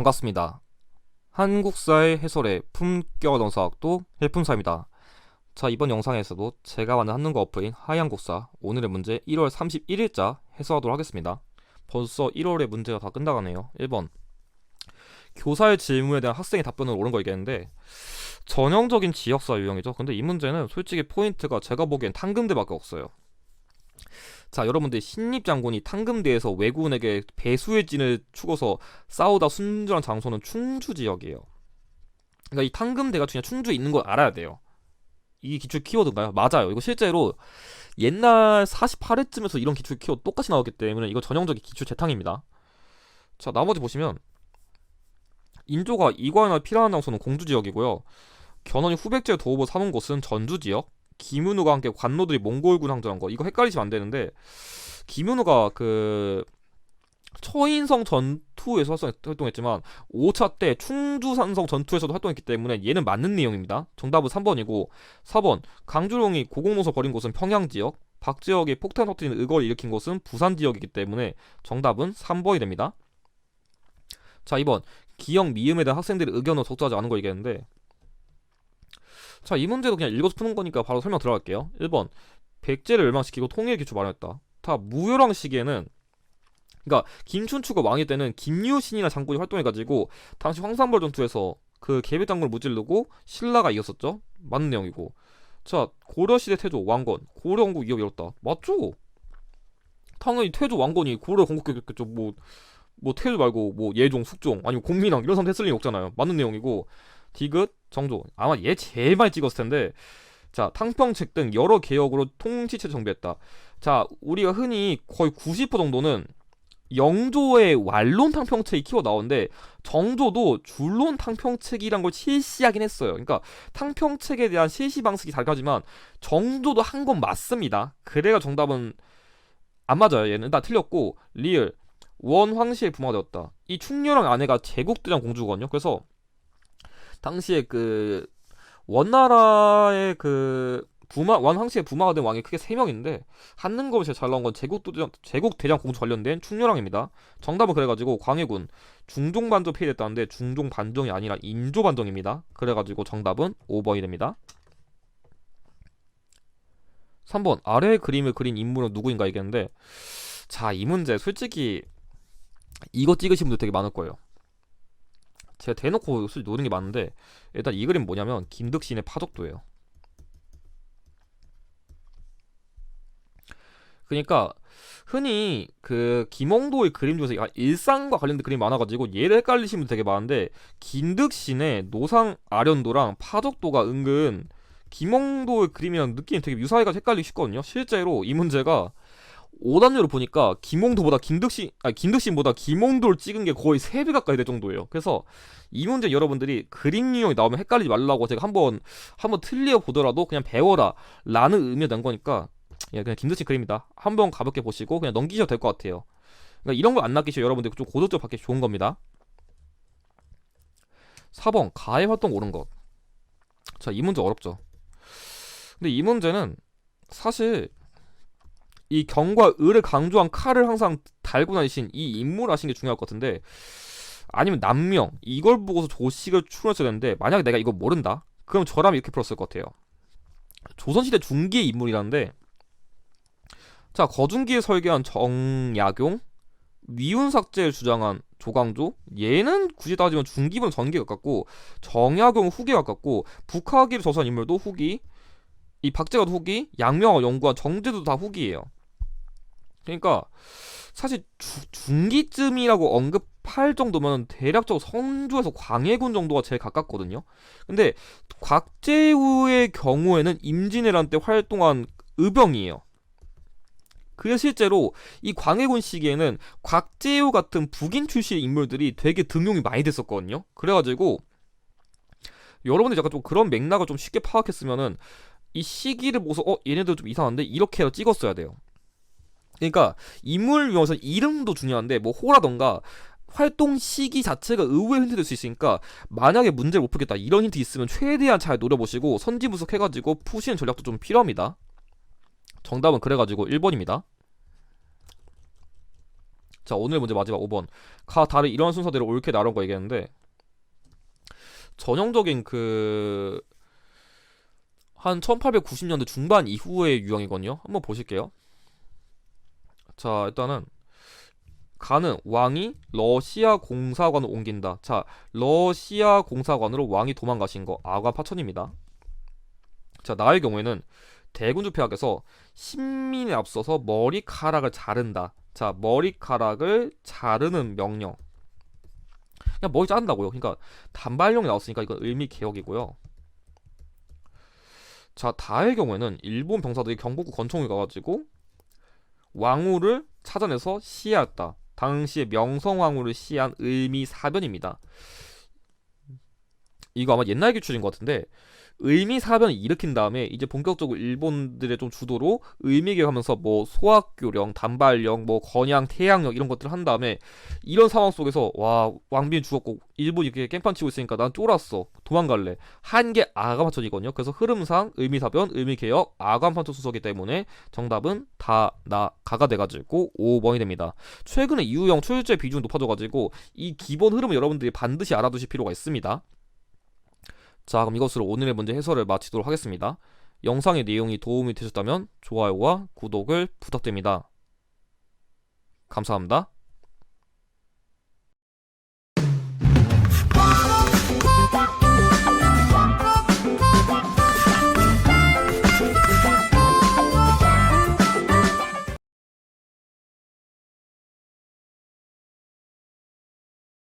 반갑습니다. 한국사의 해설의 품격 언어사학도 헬품사입니다. 자, 이번 영상에서도 제가 만든 한국어 어플인 하얀국사 오늘의 문제 1월 31일자 해설하도록 하겠습니다. 벌써 1월의 문제가 다 끝나가네요. 1번. 교사의 질문에 대한 학생의 답변을 옳은 거 얘기했는데 전형적인 지역사 유형이죠. 근데 이 문제는 솔직히 포인트가 제가 보기엔 탕금대밖에 없어요. 자, 여러분들 신입 장군이 탕금대에서 왜군에게 배수의 진을 추고서 싸우다 순전한 장소는 충주 지역이에요. 그러니까 이 탕금대가 그냥 충주에 있는 걸 알아야 돼요. 이게 기출 키워드인가요? 맞아요. 이거 실제로 옛날 48회쯤에서 이런 기출 키워드 똑같이 나왔기 때문에 이거 전형적인 기출 재탕입니다. 자, 나머지 보시면 인조가 이관이나 필요한 장소는 공주 지역이고요. 견훤이 후백제 도읍을 사는 곳은 전주 지역. 김윤우가 함께 관노들이 몽골군 항전한 거 이거 헷갈리시면 안 되는데 김윤우가 그 처인성 전투에서 활동했지만 5차 때 충주산성 전투에서도 활동했기 때문에 얘는 맞는 내용입니다. 정답은 3번이고 4번 강주룡이 고공노서 벌인 곳은 평양 지역 박지혁이 폭탄 터뜨리는 의거를 일으킨 곳은 부산 지역이기 때문에 정답은 3번이 됩니다. 자 2번 기억 미음에 대한 학생들의 의견을 적절하지 않은 거 얘기했는데 자, 이 문제도 그냥 읽어서 푸는 거니까 바로 설명 들어갈게요. 1번. 백제를 멸망시키고 통일 기초 마련했다. 다 무효랑 시기에는 그러니까 김춘추가 왕일 때는 김유신이나 장군이 활동해가지고 당시 황산벌 전투에서 그 계배 장군을 무찌르고 신라가 이겼었죠. 맞는 내용이고. 자 고려 시대 태조 왕건 고려 건국 이어 이뤘다. 맞죠? 당연히 태조 왕건이 고려 건국했겠죠. 뭐, 뭐 태조 말고 뭐 예종, 숙종 아니면 공민왕 이런 사람 했을 리 없잖아요. 맞는 내용이고 디귿, 정조 아마 얘 제일 많이 찍었을 텐데 자 탕평책 등 여러 개혁으로 통치체 정비했다. 자 우리가 흔히 거의 90% 정도는 영조의 완론 탕평책이 키워 나오는데 정조도 줄론 탕평책이란 걸 실시하긴 했어요. 그러니까 탕평책에 대한 실시 방식이 다르지만 정조도 한 건 맞습니다. 그래가 정답은 안 맞아요. 얘는 다 틀렸고 리을 원황씨의 부모가 되었다. 이 충녀랑 아내가 제국대장 공주거든요. 그래서 당시에 그 원나라의 그 부마 원황씨의 부마가 된 왕이 크게 세 명인데 한능검이 제일 잘 나온 건 제국 대장 제국 대장 공주 관련된 충렬왕입니다. 정답은 그래가지고 광해군 중종 반정 폐위됐다는데 중종 반정이 아니라 인조 반정입니다. 그래가지고 정답은 5번이 됩니다. 3번 아래의 그림을 그린 인물은 누구인가 얘기했는데 자 이 문제 솔직히 이거 찍으신 분들 되게 많을 거예요. 제가 대놓고 솔직히 노는 게 많은데 일단 이 그림 뭐냐면 김득신의 파적도예요. 그러니까 흔히 그 김홍도의 그림 중에서 일상과 관련된 그림이 많아가지고 얘를 헷갈리시는 분 되게 많은데 김득신의 노상 아련도랑 파적도가 은근 김홍도의 그림이랑 느낌이 되게 유사해가 헷갈리기 쉽거든요. 실제로 이 문제가 오단으로 보니까 김홍도보다 김득신 아니 김득신보다 김홍도를 찍은 게 거의 3배 가까이 될 정도예요. 그래서 이 문제 여러분들이 그림 유형이 나오면 헷갈리지 말라고 제가 한번 한번 틀려 보더라도 그냥 배워라라는 의미가 난 거니까 예, 그냥 김득신 그림이다. 한번 가볍게 보시고 그냥 넘기셔도 될 것 같아요. 그러니까 이런 걸 안 낚이셔 여러분들 좀 고도적 받기 좋은 겁니다. 4번 가해 활동 옳은 것. 자, 이 문제 어렵죠. 근데 이 문제는 사실 이 경과 을을 강조한 칼을 항상 달고 다니신 이 인물 아시는 게 중요할 것 같은데 아니면 남명 이걸 보고서 조식을 추론했어야 되는데 만약에 내가 이거 모른다? 그럼 저라면 이렇게 풀었을 것 같아요. 조선시대 중기의 인물이라는데 자 거중기에 설계한 정약용 미운삭제를 주장한 조광조 얘는 굳이 따지면 중기보다 전기에 가깝고 정약용 후기에 가깝고 북하기를 저서한 인물도 후기 이 박제가도 후기 양명하고 연구한 정제도 다 후기예요 그러니까 사실 주, 중기쯤이라고 언급할 정도면 대략적으로 성주에서 광해군 정도가 제일 가깝거든요. 근데 곽재우의 경우에는 임진왜란 때 활동한 의병이에요. 그래서 실제로 이 광해군 시기에는 곽재우 같은 북인 출신의 인물들이 되게 등용이 많이 됐었거든요. 그래가지고 여러분들 약간 좀 그런 맥락을 좀 쉽게 파악했으면은 이 시기를 보고서 어 얘네들 좀 이상한데 이렇게 해서 찍었어야 돼요. 그러니까 인물 위해서 이름도 중요한데 뭐 호라던가 활동 시기 자체가 의외의 힌트 될수 있으니까 만약에 문제를 못 풀겠다 이런 힌트 있으면 최대한 잘 노려보시고 선지 분석 해가지고 푸시는 전략도 좀 필요합니다. 정답은 그래가지고 1번입니다. 자 오늘 문제 마지막 5번 가 다를 이런 순서대로 옳게 나눈 거 얘기했는데 전형적인 그 한 1890년대 중반 이후의 유형이거든요. 한번 보실게요. 자 일단은 가는 왕이 러시아 공사관을 옮긴다. 자 러시아 공사관으로 왕이 도망가신 거 아관 파천입니다. 자 나의 경우에는 대군주 폐하께서 신민에 앞서서 머리카락을 자른다. 자 머리카락을 자르는 명령. 그냥 머리 자른다고요. 그러니까 단발령이 나왔으니까 이건 의미 개혁이고요. 자 다의 경우에는 일본 병사들이 경복궁 권총을 가가지고 왕후를 찾아내서 시해했다. 당시에 명성왕후를 시해한 의미 사변입니다. 이거 아마 옛날 기출인 것 같은데 의미 사변을 일으킨 다음에 이제 본격적으로 일본들의 좀 주도로 의미 개혁하면서 뭐 소학교령, 단발령, 뭐 건양, 태양령 이런 것들을 한 다음에 이런 상황 속에서 와 왕비는 죽었고 일본 이렇게 깽판 치고 있으니까 난 쫄았어 도망갈래 한 게 아가판천이거든요. 그래서 흐름상 의미 사변, 의미 개혁, 아가판천 순서기 때문에 정답은 다 나 가가 돼가지고 5번이 됩니다. 최근에 이유형 초율제 비중이 높아져가지고 이 기본 흐름을 여러분들이 반드시 알아두실 필요가 있습니다. 자, 그럼 이것으로 오늘의 문제 해설을 마치도록 하겠습니다. 영상의 내용이 도움이 되셨다면 좋아요와 구독을 부탁드립니다. 감사합니다.